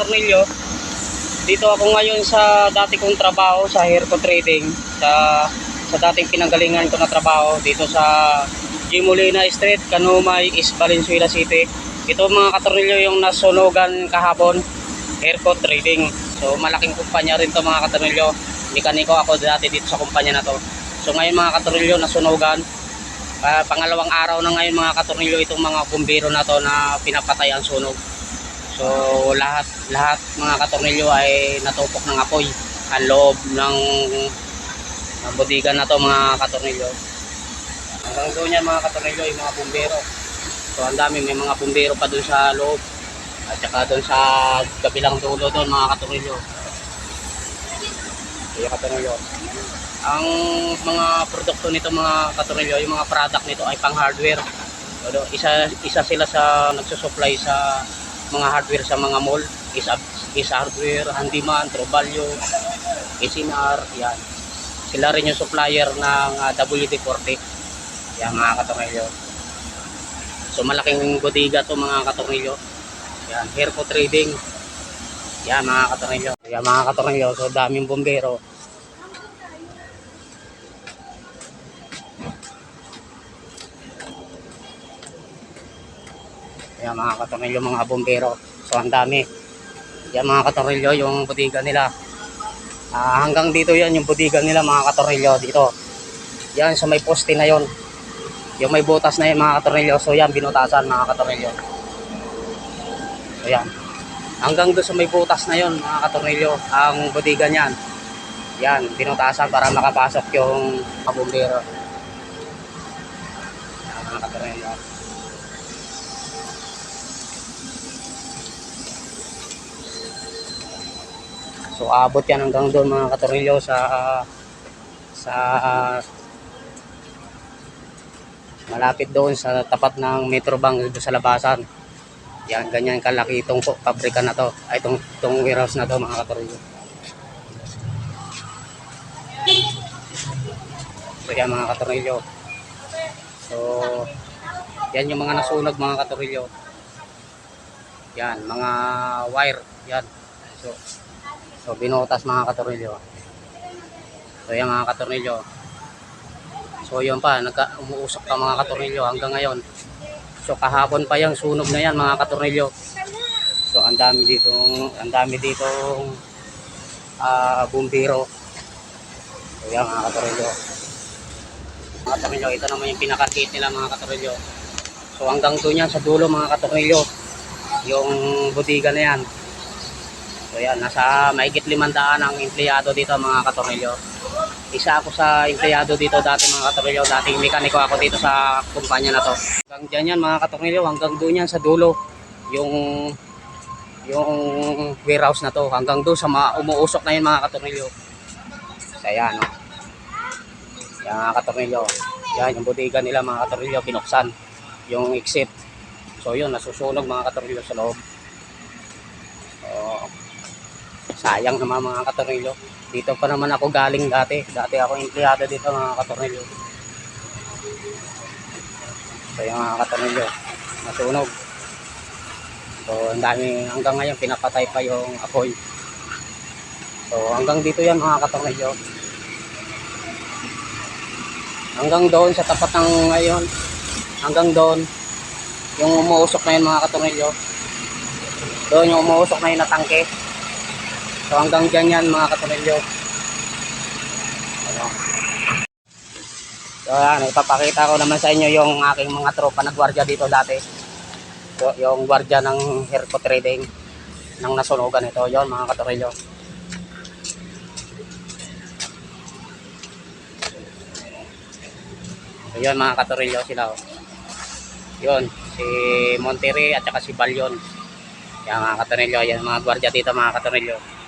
katornilyo, dito ako ngayon sa dati kong trabaho sa Herco Trading, sa sa dating pinanggalingan ko na trabaho dito sa G. Molina Street, Canumay, East Valenzuela City. Ito mga katornilyo yung nasunugan kahapon, Herco Trading. So malaking kumpanya rin to mga katornilyo. Mekaniko ako dati dito sa kumpanya na to. So ngayon mga katornilyo nasunugan, Ah, pangalawang araw na ngayon mga katornilyo itong mga bumbero na to na pinapatay ang sunog. So lahat lahat mga katornilyo ay natupok ng apoy ang loob ng ng bodega na to mga katornilyo. Hanggang doon yan mga katornilyo yung mga bumbero. So ang dami may mga bumbero pa doon sa loob at saka doon sa kabilang dulo doon mga katornilyo. Yung katornilyo ang mga produkto nito mga katornilyo, yung mga product nito ay pang hardware. Ano, isa isa sila sa nagsusupply sa mga hardware sa mga mall. Isa isa hardware, handyman, Trovalio, Isinar, yan. Sila rin yung supplier ng ah, WD-40. Yan mga katornilyo. So malaking bodega to mga katornilyo. Yan, Herco Trading. Yan mga katornilyo. Yan mga katornilyo, so daming bombero. Ayan mga katornilyo, mga bombero. So ang dami. Yan mga katornilyo, yung bodega nila. Ah, hanggang dito yan yung bodega nila mga katornilyo dito. Yan sa may poste na yon. Yung may butas na yan mga katornilyo. So yan binutasan mga katornilyo. So yan. Hanggang doon sa may butas na yon mga katornilyo ang bodega niyan. Yan, binutasan para makapasok yung mga bombero. Yan, mga katornilyo. So abot yan hanggang doon mga katorilyo sa sa malapit doon sa tapat ng Metro Bank sa labasan. Yan, ganyan kalaki itong pabrika na to. Ay, itong, itong warehouse na to mga katorilyo. So yan mga katorilyo. So yan yung mga nasunog mga katorilyo. Yan, mga wire. Yan. So, So binutas mga katornilyo. So yan mga katornilyo. So yun pa, nagka, umuusok pa mga katornilyo hanggang ngayon. So kahapon pa yung sunog na yan mga katornilyo. So ang dami dito, ang dami dito ah bumbiro. So yan mga katornilyo. Mga katornilyo, ito naman yung pinakakit nila mga katornilyo. So hanggang doon yan sa dulo mga katornilyo. Yung bodega na yan. So yan, nasa maigit limandaan ang empleyado dito mga katornilyo. Isa ako sa empleyado dito dati mga katornilyo. Dating mekaniko ako dito sa kumpanya na to. Hanggang dyan yan mga katornilyo, hanggang doon yan sa dulo. Yung yung warehouse na to. Hanggang doon sa ma- umuusok na yun mga katornilyo. So yan, no? Yan mga katornilyo. Yan, yung bodega nila mga katornilyo, binuksan. Yung exit. So yun, nasusunog mga katornilyo sa loob. So, sayang naman mga katornilyo. Dito pa naman ako galing dati. Dati ako empleyado dito mga katornilyo. So yung mga katornilyo, nasunog. So ang dami, hanggang ngayon pinapatay pa yung apoy. So hanggang dito yan mga katornilyo. Hanggang doon sa tapat ng ngayon, hanggang doon, yung umuusok na yun mga katornilyo. Doon yung umuusok na yun na tangke. So hanggang dyan yan mga katornilyo. Ano. So yan, ipapakita ko naman sa inyo yung aking mga tropa na gwardiya dito dati. So, yung gwardiya ng Herco Trading ng nasunugan ito. Yon mga katornilyo. So yun mga katorilyo sila. oh. Yun, si Monterrey at saka si Balyon. Yan mga katorilyo, yan mga gwardiya dito mga katorilyo.